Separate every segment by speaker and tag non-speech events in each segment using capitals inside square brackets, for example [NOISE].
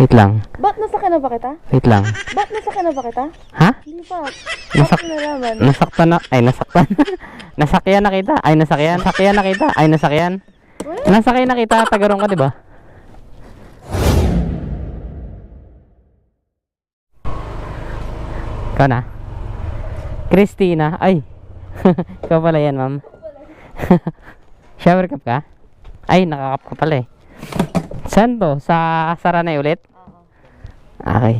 Speaker 1: Wait lang.
Speaker 2: Ba't nasakyan na ba kita?
Speaker 1: Wait lang.
Speaker 2: Ba't nasakyan na ba kita?
Speaker 1: Ha?
Speaker 2: Hindi pa.
Speaker 1: Nasak
Speaker 2: nalaman?
Speaker 1: nasaktan na. Ay, nasaktan. [LAUGHS] nasakyan na kita. Ay, nasakyan. Nasakyan na kita. Ay, nasakyan. Nasakyan na kita. Tagarong ka, di ba? Ikaw na. Christina. Ay. [LAUGHS] Ikaw pala yan, ma'am. [LAUGHS] Shower cap ka? Ay, nakakap ka pala eh. Saan to? Sa Saranay ulit? Okay.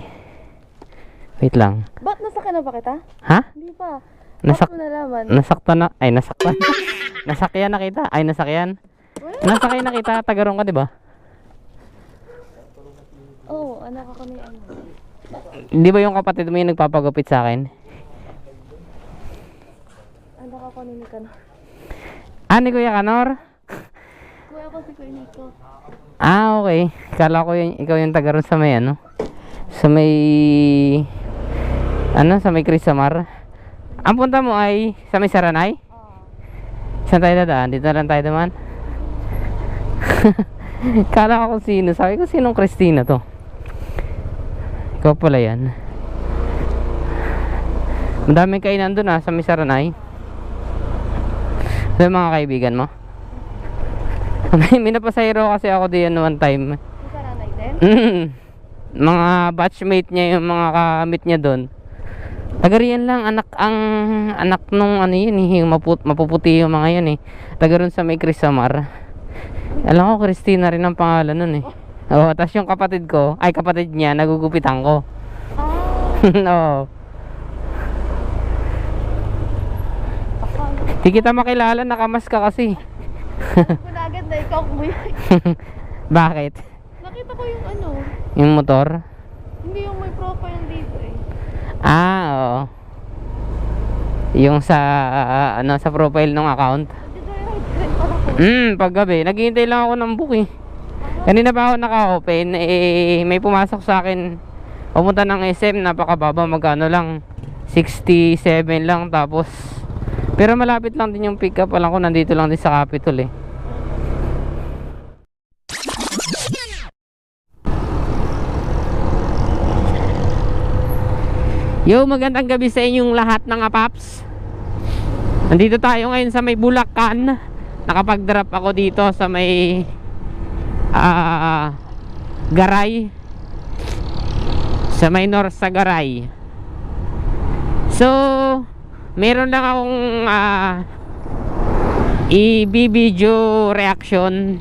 Speaker 1: Wait lang.
Speaker 2: Ba't nasakyan na ba kita?
Speaker 1: Ha?
Speaker 2: Hindi pa.
Speaker 1: Nasak
Speaker 2: Bakit nalaman?
Speaker 1: nasaktan na. Ay, nasaktan. [LAUGHS] nasakyan na kita. Ay, nasakyan. Nasakyan na kita. Tagarong ka, di ba?
Speaker 2: Oo, oh, anak ako ni ano.
Speaker 1: Di ba yung kapatid mo yung nagpapagupit sa akin?
Speaker 2: Anak ako ni Nicanor.
Speaker 1: Ah, ni Kuya Kanor?
Speaker 2: Kuya ko si Kuya Nico.
Speaker 1: Ah, okay. Kala ko yung, ikaw yung taga ron sa may ano? Sa may... Ano? Sa may Crisamar? Ang punta mo ay sa may Saranay?
Speaker 2: Oo.
Speaker 1: Saan tayo dadaan? Dito lang tayo naman. [LAUGHS] Kala ko kung sino. Sabi ko, sinong Christina to? Ikaw pala yan. Madaming kainan doon ah, sa may Saranay. Ito yung mga kaibigan mo. [LAUGHS] may, may napasayro kasi ako diyan one time.
Speaker 2: Si Saranay din?
Speaker 1: Mm. Mga batchmate niya yung mga kamit niya doon. Tagariyan lang anak ang anak nung ano yun eh, yung maput, mapuputi yung mga yun eh. Taga ron sa may Crisamar. Alam ko Christina rin ang pangalan nun eh. Oo, tapos yung kapatid ko, ay kapatid niya, nagugupitan ko. [LAUGHS] Oo. Di kita makilala, nakamas ka kasi.
Speaker 2: ko na agad na ikaw kuya. [LAUGHS]
Speaker 1: Bakit?
Speaker 2: Nakita ko yung ano,
Speaker 1: Yung motor?
Speaker 2: hindi yung may profile dito eh.
Speaker 1: Ah, oo. Yung sa ah, ano sa profile ng account. [LAUGHS] Hmm, paggabi, naghihintay lang ako ng book eh. Kanina pa ako naka-open, eh, may pumasok sa akin. Pumunta ng SM, napakababa, magkano lang. 67 lang, tapos... Pero malapit lang din yung pick up. Alam ko, nandito lang din sa Capitol eh. Yo, magandang gabi sa inyong lahat ng apaps. Nandito tayo ngayon sa may Bulacan. Nakapag-drop ako dito sa may ah Garay. Sa may north sa Garay. So, meron lang akong ah i-video reaction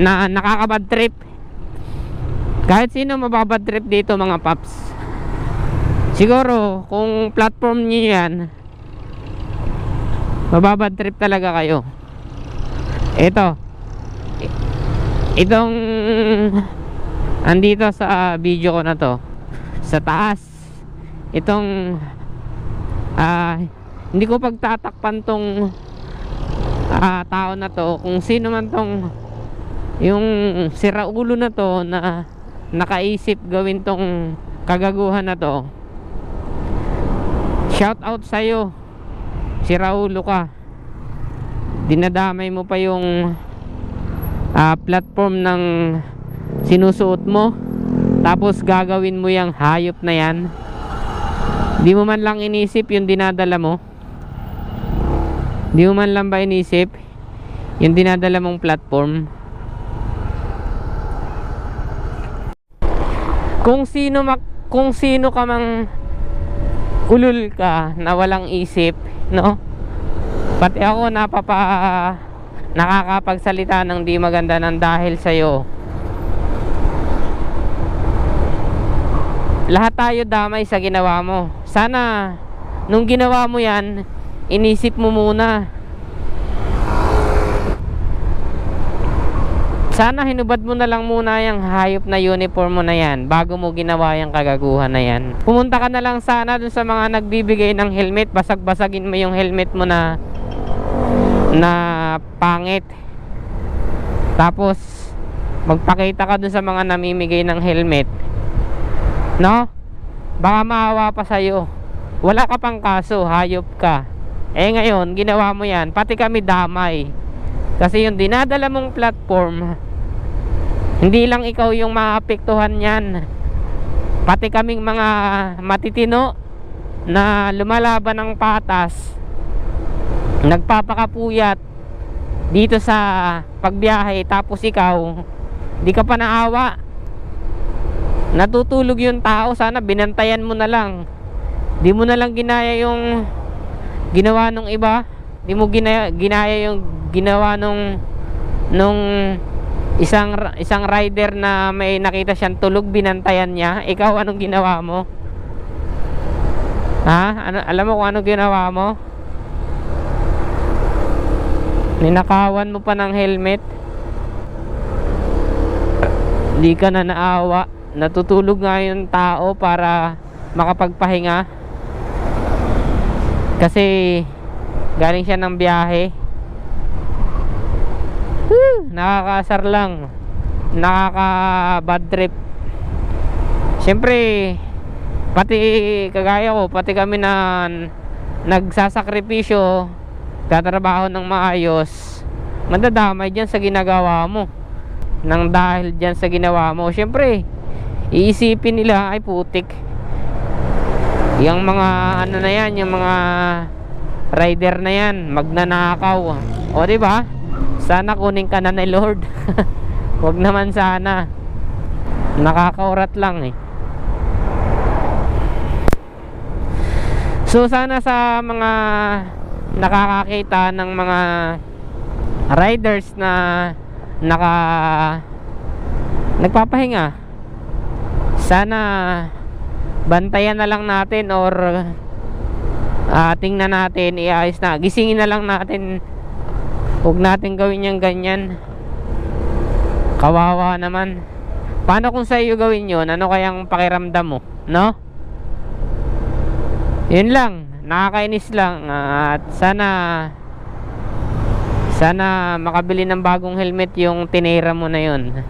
Speaker 1: na nakakabad trip. Kahit sino mababad trip dito mga paps. Siguro, kung platform niyo yan, mababad trip talaga kayo. Ito. Itong andito sa video ko na to. Sa taas. Itong ah hindi ko pagtatakpan tong ah, tao na to kung sino man tong yung siraulo na to na nakaisip gawin tong kagaguhan na to shout out sa'yo si Raulo ka dinadamay mo pa yung ah, platform ng sinusuot mo. Tapos gagawin mo yung hayop na yan. Di mo man lang inisip yung dinadala mo. Di mo man lang ba inisip yung dinadala mong platform? Kung sino mak kung sino ka mang ulul ka na walang isip no? Pati ako napapa nakakapagsalita ng di maganda ng dahil sa'yo. Lahat tayo damay sa ginawa mo. Sana nung ginawa mo yan inisip mo muna sana hinubad mo na lang muna yung hayop na uniform mo na yan bago mo ginawa yung kagaguhan na yan. Pumunta ka na lang sana dun sa mga nagbibigay ng helmet. Basag-basagin mo yung helmet mo na na pangit. Tapos magpakita ka dun sa mga namimigay ng helmet. No? Baka maawa pa sa'yo. Wala ka pang kaso hayop ka. Eh ngayon ginawa mo yan pati kami damay. Kasi yung dinadala mong platform Hindi lang ikaw yung maapektuhan yan. Pati kaming mga matitino na lumalaban ng patas, nagpapakapuyat dito sa pagbiyahe tapos ikaw, di ka pa naawa. Natutulog yung tao, sana binantayan mo na lang. Di mo na lang ginaya yung ginawa nung iba. Di mo ginaya, ginaya yung ginawa nung nung isang isang rider na may nakita siyang tulog binantayan niya. Ikaw anong ginawa mo? Ha? Ano alam mo kung anong ginawa mo? Ninakawan mo pa ng helmet. Di ka na naawa. Natutulog nga yung tao para makapagpahinga. Kasi galing siya ng biyahe. Nakakasar lang. Nakaka bad trip. Siyempre, pati kagaya ko, pati kami na nagsasakripisyo, tatrabaho ng maayos, madadamay dyan sa ginagawa mo. Nang dahil dyan sa ginawa mo, siyempre, iisipin nila, ay putik. Yung mga ano na yan, yung mga rider na yan, magnanakaw. O ba? Sana kunin ka na ni Lord. [LAUGHS] Wag naman sana. Nakakaurat lang eh. So sana sa mga nakakakita ng mga riders na naka nagpapahinga sana bantayan na lang natin or ah, tingnan natin iayos na gisingin na lang natin huwag natin gawin yung ganyan. Kawawa naman. Paano kung sa iyo gawin yun? Ano kayang pakiramdam mo? No? Yun lang. Nakakainis lang. Ah, at sana sana makabili ng bagong helmet yung tinira mo na yun